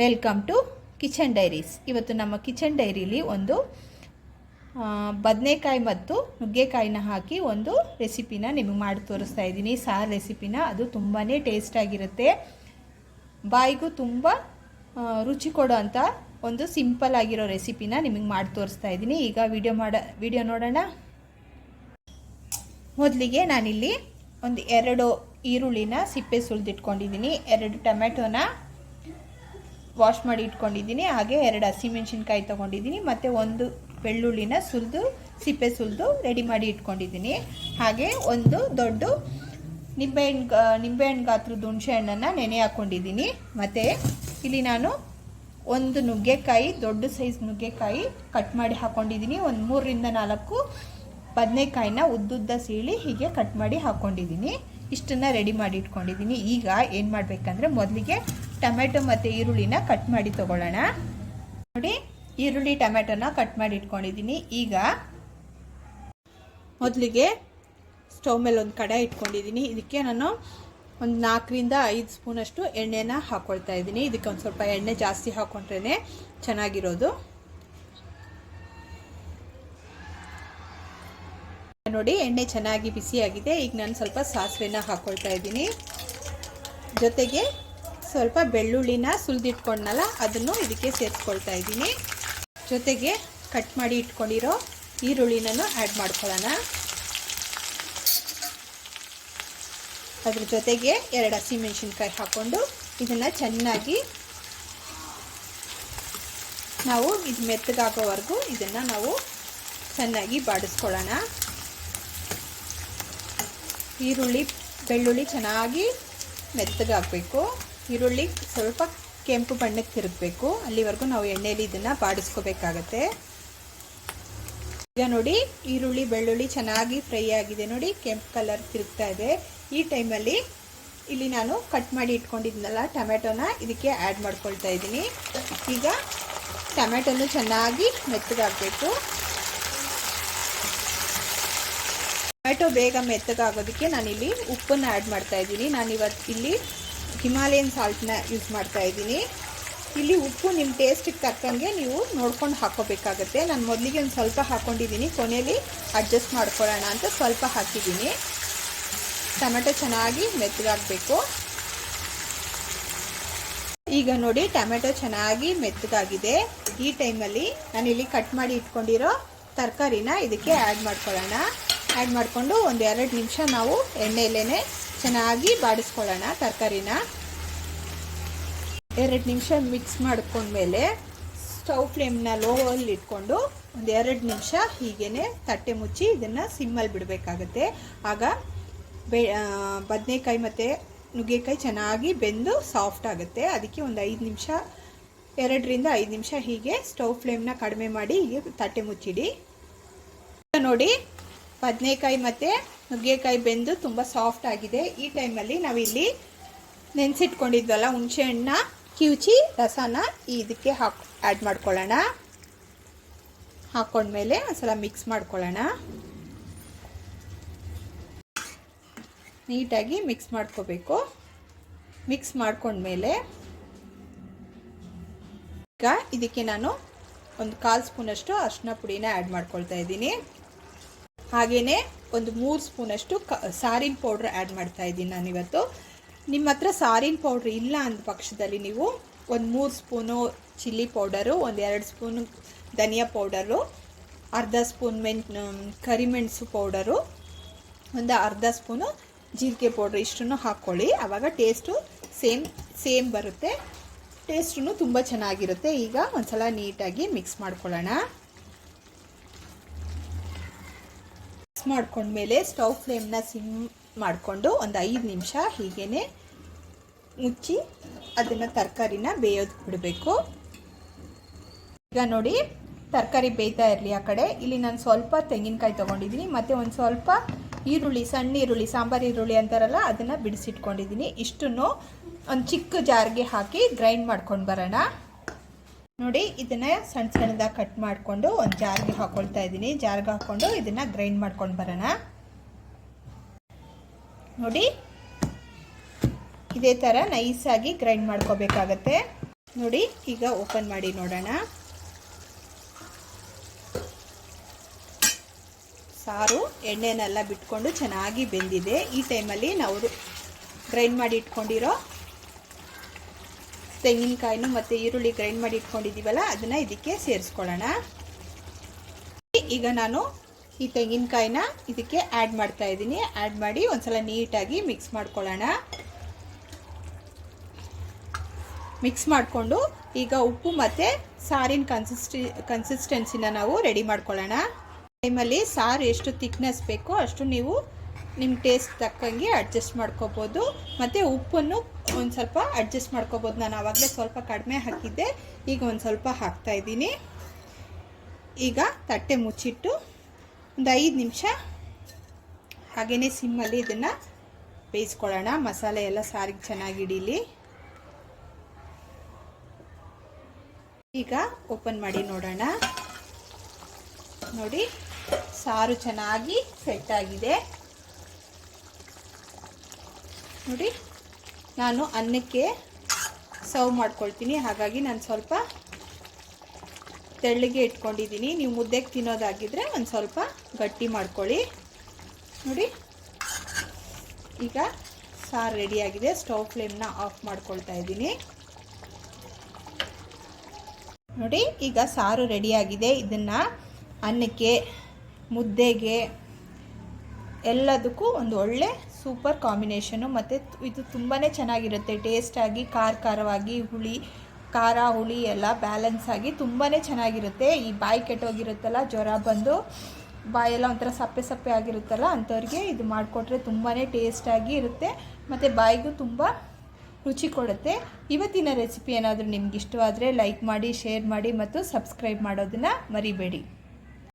Welcome to kitchen diaries. ಇವತ್ತು ನಮ್ಮ kitchen ಡೈರಿಲಿ ಒಂದು ಬದನೆಕಾಯಿ ಮತ್ತು ನುಗ್ಗೆಕಾಯಿನ ಹಾಕಿ ಒಂದು ರೆಸಿಪಿನ ನಿಮಗೆ ಮಾಡಿ ತೋರಿಸ್ತಾ ಇದ್ದೀನಿ. ಸಾರು ರೆಸಿಪಿನ, ಅದು ತುಂಬಾ ಟೇಸ್ಟಾಗಿರುತ್ತೆ ಬಾಯಿಗೂ ತುಂಬ ರುಚಿ ಕೊಡೋ ಅಂಥ ಒಂದು ಸಿಂಪಲ್ ಆಗಿರೋ ರೆಸಿಪಿನ ನಿಮಗೆ ಮಾಡಿ ತೋರಿಸ್ತಾ ಇದ್ದೀನಿ. ಈಗ ವಿಡಿಯೋ ಮಾಡ, ವಿಡಿಯೋ ನೋಡೋಣ. ಮೊದಲಿಗೆ ನಾನಿಲ್ಲಿ ಒಂದು ಎರಡು ಈರುಳ್ಳಿನ ಸಿಪ್ಪೆ ಸುಲಿದಿಟ್ಕೊಂಡಿದ್ದೀನಿ ಎರಡು ಟೊಮೆಟೊನ ವಾಶ್ ಮಾಡಿ ಇಟ್ಕೊಂಡಿದ್ದೀನಿ. ಹಾಗೆ ಎರಡು ಹಸಿಮೆಣಸಿನ್ಕಾಯಿ ತೊಗೊಂಡಿದ್ದೀನಿ. ಮತ್ತು ಒಂದು ಬೆಳ್ಳುಳ್ಳಿನ ಸುಲಿದು, ಸಿಪ್ಪೆ ಸುಲಿದು ರೆಡಿ ಮಾಡಿ ಇಟ್ಕೊಂಡಿದ್ದೀನಿ. ಹಾಗೆ ಒಂದು ದೊಡ್ಡ ನಿಂಬೆಹಣ್ಣು ನಿಂಬೆಹಣ್ಣು ಗಾತ್ರದ ಹುಣಸೆ ಹಣ್ಣನ್ನು ನೆನೆ ಹಾಕ್ಕೊಂಡಿದ್ದೀನಿ ಮತ್ತು ಇಲ್ಲಿ ನಾನು ಒಂದು ನುಗ್ಗೆಕಾಯಿ, ದೊಡ್ಡ ಸೈಜ್ ನುಗ್ಗೆಕಾಯಿ ಕಟ್ ಮಾಡಿ ಹಾಕ್ಕೊಂಡಿದ್ದೀನಿ ಒಂದು ಮೂರರಿಂದ ನಾಲ್ಕು ಬದನೆಕಾಯಿನ ಉದ್ದುದ್ದ ಸೀಳಿ ಹೀಗೆ ಕಟ್ ಮಾಡಿ ಹಾಕ್ಕೊಂಡಿದ್ದೀನಿ ಇಷ್ಟನ್ನು ರೆಡಿ ಮಾಡಿ ಇಟ್ಕೊಂಡಿದ್ದೀನಿ. ಈಗ ಏನು ಮಾಡಬೇಕಂದ್ರೆ ಮೊದಲಿಗೆ ಟೊಮೆಟೊ ಮತ್ತು ಈರುಳ್ಳಿನ ಕಟ್ ಮಾಡಿ ತಗೊಳ್ಳೋಣ. ನೋಡಿ, ಈರುಳ್ಳಿ, ಟೊಮೆಟೊನ ಕಟ್ ಮಾಡಿ ಇಟ್ಕೊಂಡಿದ್ದೀನಿ. ಈಗ ಮೊದಲಿಗೆ ಸ್ಟವ್ ಮೇಲೆ ಒಂದು ಕಡಾಯಿ ಇಟ್ಕೊಂಡಿದ್ದೀನಿ. ಇದಕ್ಕೆ ನಾನು ಒಂದು ನಾಲ್ಕರಿಂದ ಐದು ಸ್ಪೂನಷ್ಟು ಎಣ್ಣೆನ ಹಾಕ್ಕೊಳ್ತಾ ಇದ್ದೀನಿ. ಇದಕ್ಕೆ ಒಂದು ಸ್ವಲ್ಪ ಎಣ್ಣೆ ಜಾಸ್ತಿ ಹಾಕ್ಕೊಂಡ್ರೇ ಚೆನ್ನಾಗಿರೋದು. ನೋಡಿ, ಎಣ್ಣೆ ಚೆನ್ನಾಗಿ ಬಿಸಿಯಾಗಿದೆ. ಈಗ ನಾನು ಸ್ವಲ್ಪ ಸಾಸಿವೆನ ಹಾಕ್ಕೊಳ್ತಾ ಇದ್ದೀನಿ. ಜೊತೆಗೆ ಸ್ವಲ್ಪ ಬೆಳ್ಳುಳ್ಳಿನ ಸುಲಿದಿಟ್ಕೊಂಡ್ನಲ್ಲ, ಅದನ್ನು ಇದಕ್ಕೆ ಸೇರಿಸ್ಕೊಳ್ತಾ ಇದ್ದೀನಿ. ಜೊತೆಗೆ ಕಟ್ ಮಾಡಿ ಇಟ್ಕೊಂಡಿರೋ ಈರುಳ್ಳಿನೂ ಆ್ಯಡ್ ಮಾಡ್ಕೊಳ್ಳೋಣ. ಅದ್ರ ಜೊತೆಗೆ ಎರಡು ಹಸಿಮೆಣಸಿನ್ಕಾಯಿ ಹಾಕ್ಕೊಂಡು ಇದನ್ನು ಚೆನ್ನಾಗಿ ನಾವು ಇದು ಮೆತ್ತಗಾಗೋವರೆಗೂ ಇದನ್ನು ನಾವು ಚೆನ್ನಾಗಿ ಬಾಡಿಸ್ಕೊಳ್ಳೋಣ. ಈರುಳ್ಳಿ, ಬೆಳ್ಳುಳ್ಳಿ ಚೆನ್ನಾಗಿ ಮೆತ್ತಗಾಗಬೇಕು. ಈರುಳ್ಳಿ ಸ್ವಲ್ಪ ಕೆಂಪು ಬಣ್ಣಕ್ಕೆ ತಿರುಗಬೇಕು. ಅಲ್ಲಿವರೆಗೂ ನಾವು ಎಣ್ಣೆಯಲ್ಲಿ ಇದನ್ನು ಬಾಡಿಸ್ಕೋಬೇಕಾಗತ್ತೆ. ಈಗ ನೋಡಿ, ಈರುಳ್ಳಿ, ಬೆಳ್ಳುಳ್ಳಿ ಚೆನ್ನಾಗಿ ಫ್ರೈ ಆಗಿದೆ ನೋಡಿ, ಕೆಂಪು ಕಲರ್ ತಿರುಗ್ತಾ ಇದೆ. ಈ ಟೈಮಲ್ಲಿ ಇಲ್ಲಿ ನಾನು ಕಟ್ ಮಾಡಿ ಇಟ್ಕೊಂಡಿದ್ನಲ್ಲ, ಟೊಮೆಟೊನ ಇದಕ್ಕೆ ಆ್ಯಡ್ ಮಾಡ್ಕೊಳ್ತಾ ಇದ್ದೀನಿ. ಈಗ ಟೊಮೆಟೊನು ಚೆನ್ನಾಗಿ ಮೆತ್ತಗಾಗಬೇಕು. ಟೊಮೆಟೊ ಬೇಗ ಮೆತ್ತಗಾಗೋದಕ್ಕೆ ನಾನಿಲ್ಲಿ ಉಪ್ಪನ್ನು ಆ್ಯಡ್ ಮಾಡ್ತಾ ಇದ್ದೀನಿ. ನಾನು ಇವತ್ತು ಇಲ್ಲಿ ಹಿಮಾಲಯನ್ ಸಾಲ್ಟ್ನ ಯೂಸ್ ಮಾಡ್ತಾ ಇದ್ದೀನಿ. ಇಲ್ಲಿ ಉಪ್ಪು ನಿಮ್ಮ ಟೇಸ್ಟಿಗೆ ತಕ್ಕಂಗೆ ನೀವು ನೋಡ್ಕೊಂಡು ಹಾಕೋಬೇಕಾಗತ್ತೆ. ನಾನು ಮೊದಲಿಗೆ ಒಂದು ಸ್ವಲ್ಪ ಹಾಕ್ಕೊಂಡಿದ್ದೀನಿ ಕೊನೆಯಲ್ಲಿ ಅಡ್ಜಸ್ಟ್ ಮಾಡ್ಕೊಳ್ಳೋಣ ಅಂತ ಸ್ವಲ್ಪ ಹಾಕಿದ್ದೀನಿ. ಟೊಮೆಟೊ ಚೆನ್ನಾಗಿ ಮೆತ್ತಗಾಗಬೇಕು. ಈಗ ನೋಡಿ ಟೊಮೆಟೊ ಚೆನ್ನಾಗಿ ಮೆತ್ತಗಾಗಿದೆ. ಈ ಟೈಮಲ್ಲಿ ಇಲ್ಲಿ ಕಟ್ ಮಾಡಿ ಇಟ್ಕೊಂಡಿರೋ ತರಕಾರಿನ ಇದಕ್ಕೆ ಆ್ಯಡ್ ಮಾಡ್ಕೊಳ್ಳೋಣ. ಆ್ಯಡ್ ಮಾಡಿಕೊಂಡು ಒಂದು ಎರಡು ನಿಮಿಷ ನಾವು ಎಣ್ಣೆಯಲ್ಲೇ ಚೆನ್ನಾಗಿ ಬಾಡಿಸ್ಕೊಳ್ಳೋಣ ತರಕಾರಿನ. ಎರಡು ನಿಮಿಷ ಮಿಕ್ಸ್ ಮಾಡ್ಕೊಂಡ್ಮೇಲೆ ಸ್ಟವ್ ಫ್ಲೇಮ್ನ ಲೋವಲ್ಲಿ ಇಟ್ಕೊಂಡು ಒಂದು ಎರಡು ನಿಮಿಷ ಹೀಗೇ ತಟ್ಟೆ ಮುಚ್ಚಿ ಇದನ್ನು ಸಿಮ್ಮಲ್ಲಿ ಬಿಡಬೇಕಾಗತ್ತೆ. ಆಗ ಬೆ ಬದನೆಕಾಯಿ ಮತ್ತು ನುಗ್ಗೆಕಾಯಿ ಚೆನ್ನಾಗಿ ಬೆಂದು ಸಾಫ್ಟ್ ಆಗುತ್ತೆ. ಅದಕ್ಕೆ ಒಂದು ಐದು ನಿಮಿಷ, ಎರಡರಿಂದ ಐದು ನಿಮಿಷ ಹೀಗೆ ಸ್ಟವ್ ಫ್ಲೇಮ್ನ ಕಡಿಮೆ ಮಾಡಿ ಹೀಗೆ ತಟ್ಟೆ ಮುಚ್ಚಿಡಿ. ನೋಡಿ ಬದನೆಕಾಯಿ ಮತ್ತು ನುಗ್ಗೆಕಾಯಿ ಬೆಂದು ತುಂಬ ಸಾಫ್ಟ್ ಆಗಿದೆ. ಈ ಟೈಮಲ್ಲಿ ನಾವಿಲ್ಲಿ ನೆನೆಸಿಟ್ಕೊಂಡಿದ್ವಲ್ಲ ಹುಣಸೆ ಹಣ್ಣ, ಕಿವುಚಿ, ರಸನ ಇದಕ್ಕೆ ಹಾಕಿ ಆ್ಯಡ್ ಮಾಡ್ಕೊಳ್ಳೋಣ. ಹಾಕ್ಕೊಂಡ್ಮೇಲೆ ಒಂದ್ಸಲ ಮಿಕ್ಸ್ ಮಾಡ್ಕೊಳ್ಳೋಣ. ನೀಟಾಗಿ ಮಿಕ್ಸ್ ಮಾಡ್ಕೋಬೇಕು. ಮಿಕ್ಸ್ ಮಾಡ್ಕೊಂಡ್ಮೇಲೆ ಈಗ ಇದಕ್ಕೆ ನಾನು ಒಂದು ಕಾಲು ಸ್ಪೂನಷ್ಟು ಅರಿಶಿನ ಪುಡಿನ ಆ್ಯಡ್ ಮಾಡ್ಕೊಳ್ತಾ ಇದ್ದೀನಿ. ಹಾಗೆಯೇ ಒಂದು ಮೂರು ಸ್ಪೂನಷ್ಟು ಕ, ಸಾರಿನ ಪೌಡ್ರ್ ಆ್ಯಡ್ ಮಾಡ್ತಾ ಇದ್ದೀನಿ ನಾನಿವತ್ತು. ನಿಮ್ಮ ಹತ್ರ ಸಾರಿನ ಪೌಡ್ರ್ ಇಲ್ಲ ಅಂದ ಪಕ್ಷದಲ್ಲಿ ನೀವು ಒಂದು ಮೂರು ಸ್ಪೂನು ಚಿಲ್ಲಿ ಪೌಡರು, ಒಂದು ಎರಡು ಸ್ಪೂನು ಧನಿಯಾ ಪೌಡರು, ಅರ್ಧ ಸ್ಪೂನ್ ಮೆನ್ ಕರಿಮೆಣಸು ಪೌಡರು, ಒಂದು ಅರ್ಧ ಸ್ಪೂನು ಜೀರಿಗೆ ಪೌಡ್ರ್ ಇಷ್ಟನ್ನು ಹಾಕ್ಕೊಳ್ಳಿ. ಆವಾಗ ಟೇಸ್ಟು ಸೇಮ್ ಸೇಮ್ ಬರುತ್ತೆ. ಟೇಸ್ಟು ತುಂಬ ಚೆನ್ನಾಗಿರುತ್ತೆ. ಈಗ ಒಂದು ಸಲ ನೀಟಾಗಿ ಮಿಕ್ಸ್ ಮಾಡ್ಕೊಳ್ಳೋಣ. ಮಾಡ್ಕೊಂಡ್ಮೇಲೆ ಸ್ಟವ್ ಫ್ಲೇಮ್ನ ಸಿಮ್ ಮಾಡಿಕೊಂಡು ಒಂದು ಐದು ನಿಮಿಷ ಹೀಗೇ ಮುಚ್ಚಿ ಅದನ್ನು ತರಕಾರಿನ ಬೇಯೋದು ಬಿಡಬೇಕು. ಈಗ ನೋಡಿ, ತರಕಾರಿ ಬೇಯ್ತಾ ಇರಲಿ ಆ ಕಡೆ. ಇಲ್ಲಿ ನಾನು ಸ್ವಲ್ಪ ತೆಂಗಿನಕಾಯಿ ತೊಗೊಂಡಿದ್ದೀನಿ, ಮತ್ತು ಒಂದು ಸ್ವಲ್ಪ ಈರುಳ್ಳಿ, ಸಣ್ಣ ಈರುಳ್ಳಿ, ಸಾಂಬಾರು ಈರುಳ್ಳಿ ಅಂತಾರಲ್ಲ, ಅದನ್ನು ಬಿಡಿಸಿಟ್ಕೊಂಡಿದ್ದೀನಿ. ಇಷ್ಟನ್ನು ಒಂದು ಚಿಕ್ಕ ಜಾರ್ಗೆ ಹಾಕಿ ಗ್ರೈಂಡ್ ಮಾಡ್ಕೊಂಡು ಬರೋಣ. ನೋಡಿ, ಇದನ್ನ ಸಣ್ಣ ಸಣ್ಣದಾಗಿ ಕಟ್ ಮಾಡಿಕೊಂಡು ಒಂದು ಜಾರ್ಗೆ ಹಾಕೊಳ್ತಾ ಇದ್ದೀನಿ. ಜಾರ್ಗೆ ಹಾಕ್ಕೊಂಡು ಇದನ್ನ ಗ್ರೈಂಡ್ ಮಾಡ್ಕೊಂಡು ಬರೋಣ. ನೋಡಿ, ಇದೇ ಥರ ನೈಸಾಗಿ ಗ್ರೈಂಡ್ ಮಾಡ್ಕೋಬೇಕಾಗತ್ತೆ. ನೋಡಿ, ಈಗ ಓಪನ್ ಮಾಡಿ ನೋಡೋಣ. ಸಾರು, ಎಣ್ಣೆನೆಲ್ಲ ಬಿಟ್ಕೊಂಡು ಚೆನ್ನಾಗಿ ಬೆಂದಿದೆ. ಈ ಟೈಮಲ್ಲಿ ನಾವು ಗ್ರೈಂಡ್ ಮಾಡಿ ಇಟ್ಕೊಂಡಿರೋ ತೆಂಗಿನಕಾಯಿನೂ ಮತ್ತು ಈರುಳ್ಳಿ ಗ್ರೈಂಡ್ ಮಾಡಿ ಇಟ್ಕೊಂಡಿದ್ದೀವಲ್ಲ, ಅದನ್ನು ಇದಕ್ಕೆ ಸೇರಿಸ್ಕೊಳ್ಳೋಣ. ಈಗ ನಾನು ಈ ತೆಂಗಿನಕಾಯಿನ ಇದಕ್ಕೆ ಆ್ಯಡ್ ಮಾಡ್ತಾ ಇದ್ದೀನಿ. ಆ್ಯಡ್ ಮಾಡಿ ಒಂದ್ಸಲ ನೀಟಾಗಿ ಮಿಕ್ಸ್ ಮಾಡ್ಕೊಳ್ಳೋಣ. ಮಿಕ್ಸ್ ಮಾಡಿಕೊಂಡು ಈಗ ಉಪ್ಪು ಮತ್ತು ಸಾರಿನ ಕನ್ಸಿಸ್ಟಿ ಕನ್ಸಿಸ್ಟೆನ್ಸಿನ ನಾವು ರೆಡಿ ಮಾಡ್ಕೊಳ್ಳೋಣ. ಟೈಮಲ್ಲಿ ಸಾರು ಎಷ್ಟು ತಿಕ್ನೆಸ್ ಬೇಕೋ ಅಷ್ಟು ನೀವು ನಿಮ್ಮ ಟೇಸ್ಟ್ ತಕ್ಕಂಗೆ ಅಡ್ಜಸ್ಟ್ ಮಾಡ್ಕೋಬೋದು. ಮತ್ತು ಉಪ್ಪನ್ನು ಒಂದು ಸ್ವಲ್ಪ ಅಡ್ಜಸ್ಟ್ ಮಾಡ್ಕೋಬೋದು. ನಾನು ಆವಾಗಲೇ ಸ್ವಲ್ಪ ಕಡಿಮೆ ಹಾಕಿದ್ದೆ. ಈಗ ಒಂದು ಸ್ವಲ್ಪ ಹಾಕ್ತಾ ಇದ್ದೀನಿ. ಈಗ ತಟ್ಟೆ ಮುಚ್ಚಿಟ್ಟು ಒಂದು ಐದು ನಿಮಿಷ ಹಾಗೆಯೇ ಸಿಮ್ಮಲ್ಲಿ ಇದನ್ನು ಬೇಯಿಸ್ಕೊಳ್ಳೋಣ. ಮಸಾಲೆ ಎಲ್ಲ ಸಾರಿಗೆ ಚೆನ್ನಾಗಿ ಹಿಡೀಲಿ. ಈಗ ಓಪನ್ ಮಾಡಿ ನೋಡೋಣ. ನೋಡಿ, ಸಾರು ಚೆನ್ನಾಗಿ ಸೆಟ್ ಆಗಿದೆ. ನೋಡಿ, ನಾನು ಅನ್ನಕ್ಕೆ ಸರ್ವ್ ಮಾಡ್ಕೊಳ್ತೀನಿ. ಹಾಗಾಗಿ ನಾನು ಸ್ವಲ್ಪ ತೆಳ್ಳಗೆ ಇಟ್ಕೊಂಡಿದ್ದೀನಿ. ನೀವು ಮುದ್ದೆಗೆ ತಿನ್ನೋದಾಗಿದ್ದರೆ ಒಂದು ಸ್ವಲ್ಪ ಗಟ್ಟಿ ಮಾಡ್ಕೊಳ್ಳಿ. ನೋಡಿ, ಈಗ ಸಾರು ರೆಡಿಯಾಗಿದೆ ಸ್ಟವ್ ಫ್ಲೇಮ್ನ ಆಫ್ ಮಾಡ್ಕೊಳ್ತಾ ಇದ್ದೀನಿ. ನೋಡಿ, ಈಗ ಸಾರು ರೆಡಿಯಾಗಿದೆ ಇದನ್ನು ಅನ್ನಕ್ಕೆ, ಮುದ್ದೆಗೆ ಎಲ್ಲದಕ್ಕೂ ಒಂದು ಒಳ್ಳೆ ಸೂಪರ್ ಕಾಂಬಿನೇಷನು ಮತ್ತು ಇದು ತುಂಬಾ ಚೆನ್ನಾಗಿರುತ್ತೆ. ಟೇಸ್ಟಾಗಿ ಖಾರ ಖಾರವಾಗಿ, ಹುಳಿ, ಖಾರ, ಹುಳಿ ಎಲ್ಲ ಬ್ಯಾಲೆನ್ಸ್ ಆಗಿ ತುಂಬಾ ಚೆನ್ನಾಗಿರುತ್ತೆ. ಈ ಬಾಯಿ ಕೆಟ್ಟೋಗಿರುತ್ತಲ್ಲ, ಜ್ವರ ಬಂದು ಬಾಯೆಲ್ಲ ಒಂಥರ ಸಪ್ಪೆ ಸಪ್ಪೆ ಆಗಿರುತ್ತಲ್ಲ, ಅಂಥವ್ರಿಗೆ ಇದು ಮಾಡಿಕೊಟ್ರೆ ತುಂಬಾ ಟೇಸ್ಟಾಗಿ ಇರುತ್ತೆ. ಮತ್ತು ಬಾಯಿಗೂ ತುಂಬ ರುಚಿ ಕೊಡುತ್ತೆ. ಇವತ್ತಿನ ರೆಸಿಪಿ ಏನಾದರೂ ನಿಮ್ಗೆ ಇಷ್ಟವಾದರೆ ಲೈಕ್ ಮಾಡಿ ಶೇರ್ ಮಾಡಿ ಮತ್ತು ಸಬ್ಸ್ಕ್ರೈಬ್ ಮಾಡೋದನ್ನು ಮರಿಬೇಡಿ.